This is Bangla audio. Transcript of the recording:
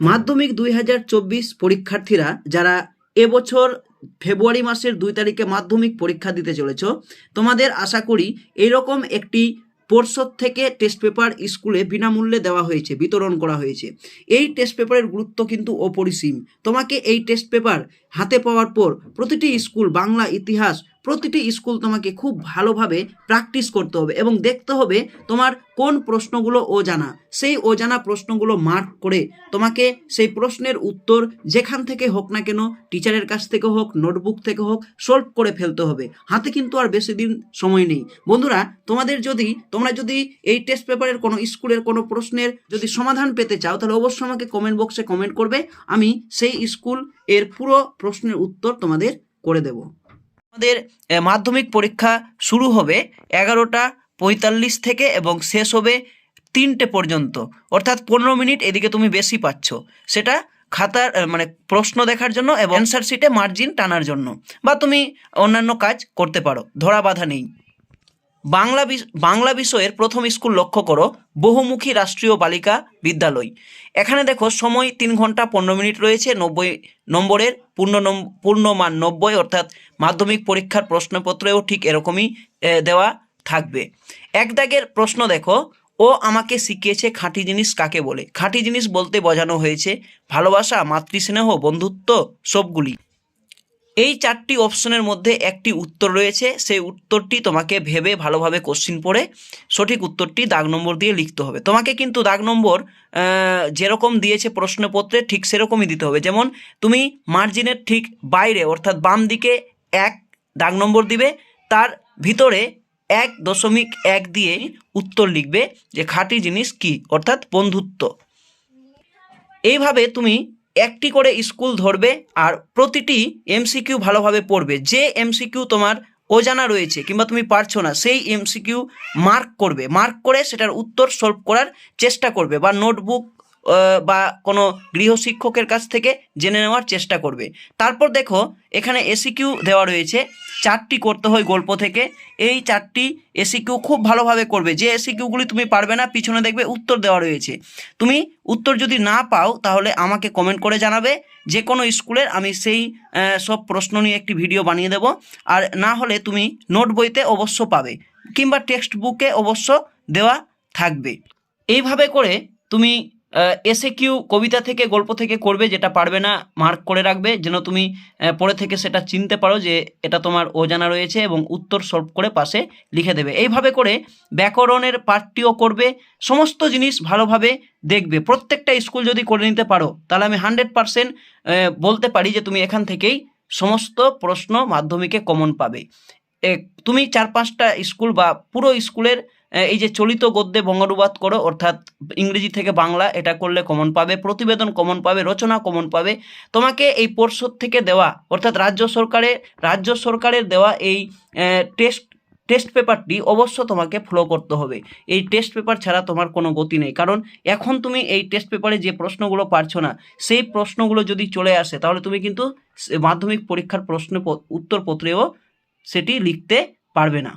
মাধ্যমিক দুই হাজার চব্বিশ পরীক্ষার্থীরা যারা এবছর ফেব্রুয়ারি মাসের দুই তারিখে মাধ্যমিক পরীক্ষা দিতে চলেছ, তোমাদের আশা করি এইরকম একটি পর্ষদ থেকে টেস্ট পেপার স্কুলে বিনামূল্যে দেওয়া হয়েছে, বিতরণ করা হয়েছে। এই টেস্ট পেপারের গুরুত্ব কিন্তু অপরিসীম। তোমাকে এই টেস্ট পেপার হাতে পাওয়ার পর প্রতিটি স্কুল বাংলা ইতিহাস প্রতিটি স্কুল তোমাকে খুব ভালোভাবে প্র্যাকটিস করতে হবে এবং দেখতে হবে তোমার কোন প্রশ্নগুলো অজানা। সেই অজানা প্রশ্নগুলো মার্ক করে তোমাকে সেই প্রশ্নের উত্তর যেখান থেকে হোক না কেন টিচারের কাছ থেকে হোক নোটবুক থেকে হোক সলভ করে ফেলতে হবে। হাতে কিন্তু আর বেশি দিন সময় নেই। বন্ধুরা, তোমাদের যদি, তোমরা যদি এই টেস্ট পেপারের কোনো স্কুলের কোনো প্রশ্নের যদি সমাধান পেতে চাও, তাহলে অবশ্যই আমাকে কমেন্ট বক্সে কমেন্ট করবে। আমি সেই স্কুলের পুরো প্রশ্নের উত্তর তোমাদের করে দেব। আমাদের মাধ্যমিক পরীক্ষা শুরু হবে এগারোটা পঁয়তাল্লিশ থেকে এবং শেষ হবে তিনটে পর্যন্ত। অর্থাৎ পনেরো মিনিট এদিকে তুমি বেশি পাচ্ছ। সেটা খাতার মানে প্রশ্ন দেখার জন্য এবং অ্যান্সার শিটে মার্জিন টানার জন্য বা তুমি অন্যান্য কাজ করতে পারো, ধরা বাধা নেই। বাংলা বাংলা বিষয়ের প্রথম স্কুল লক্ষ্য করো, বহুমুখী রাষ্ট্রীয় বালিকা বিদ্যালয়। এখানে দেখো সময় তিন ঘণ্টা পনেরো মিনিট রয়েছে, নব্বই নম্বরের পূর্ণ পূর্ণমান নব্বই, অর্থাৎ মাধ্যমিক পরীক্ষার প্রশ্নপত্রেও ঠিক এরকমই দেওয়া থাকবে। এক দাগের প্রশ্ন দেখো, ও আমাকে শিখিয়েছে খাঁটি জিনিস কাকে বলে? খাঁটি জিনিস বলতে বোঝানো হয়েছে, ভালোবাসা, মাতৃস্নেহ, বন্ধুত্ব, সবগুলি। এই চারটি অপশনের মধ্যে একটি উত্তর রয়েছে, সেই উত্তরটি তোমাকে ভেবে ভালোভাবে কোশ্চিন পড়ে সঠিক উত্তরটি দাগ নম্বর দিয়ে লিখতে হবে। তোমাকে কিন্তু দাগ নম্বর যেরকম দিয়েছে প্রশ্নপত্রে ঠিক সেরকমই দিতে হবে। যেমন, তুমি মার্জিনের ঠিক বাইরে, অর্থাৎ বাম দিকে এক দাগ নম্বর দিবে, তার ভিতরে এক দশমিক এক দিয়ে উত্তর লিখবে যে খাঁটি জিনিস কি, অর্থাৎ বন্ধুত্ব। এইভাবে তুমি একটি করে স্কুল ধরবে আর প্রতিটি এমসিকিউ ভালোভাবে পড়বে। যে এমসিকিউ তোমার অজানা রয়েছে কিংবা তুমি পারছ না, সেই এমসিকিউ মার্ক করবে। মার্ক করে সেটার উত্তর সলভ করার চেষ্টা করবে বা নোটবুক বা কোনো গৃহশিক্ষকের কাছ থেকে জেনে নেওয়ার চেষ্টা করবে। তারপর দেখো, এখানে এসিকিউ দেওয়া রয়েছে। চারটি করতে হয় গল্প থেকে। এই চারটি এসিকিউ খুব ভালোভাবে করবে। যে এসিকিউগুলি তুমি পারবে না, পিছনে দেখবে উত্তর দেওয়া রয়েছে। তুমি উত্তর যদি না পাও, তাহলে আমাকে কমেন্ট করে জানাবে। যে কোনো স্কুলের আমি সেই সব প্রশ্ন নিয়ে একটি ভিডিও বানিয়ে দেব। আর না হলে তুমি নোট বইতে অবশ্য পাবে, কিংবা টেক্সট বুকে অবশ্য দেওয়া থাকবে। এইভাবে করে তুমি এসে কিউ কবিতা থেকে, গল্প থেকে করবে যেটা পারবে না মার্ক করে রাখবে। যেন তুমি পরে থেকে সেটা চিনতে পারো যে এটা তোমার অজানা রয়েছে এবং উত্তর সলভ করে পাশে লিখে দেবে। এইভাবে করে ব্যাকরণের পাঠটিও করবে, সমস্ত জিনিস ভালোভাবে দেখবে। প্রত্যেকটা স্কুল যদি করে নিতে পারো, তাহলে আমি হান্ড্রেড পারসেন্ট বলতে পারি যে তুমি এখান থেকেই সমস্ত প্রশ্ন মাধ্যমিকে কমন পাবে। তুমি চার পাঁচটা স্কুল বা পুরো স্কুলের এই যে চলিত গদ্যে বঙ্গানুবাদ করো, অর্থাৎ ইংরেজি থেকে বাংলা, এটা করলে কমন পাবে, প্রতিবেদন কমন পাবে, রচনা কমন পাবে, তোমাকে এই পর্ষদ থেকে দেওয়া, অর্থাৎ রাজ্য সরকারের রাজ্য সরকারের দেওয়া এই টেস্ট টেস্ট পেপারটি অবশ্য তোমাকে ফলো করতে হবে। এই টেস্ট পেপার ছাড়া তোমার কোনো গতি নেই। কারণ এখন তুমি এই টেস্ট পেপারে যে প্রশ্নগুলো পারছ না, সেই প্রশ্নগুলো যদি চলে আসে, তাহলে তুমি কিন্তু মাধ্যমিক পরীক্ষার প্রশ্ন উত্তরপত্রেও সেটি লিখতে পারবে না।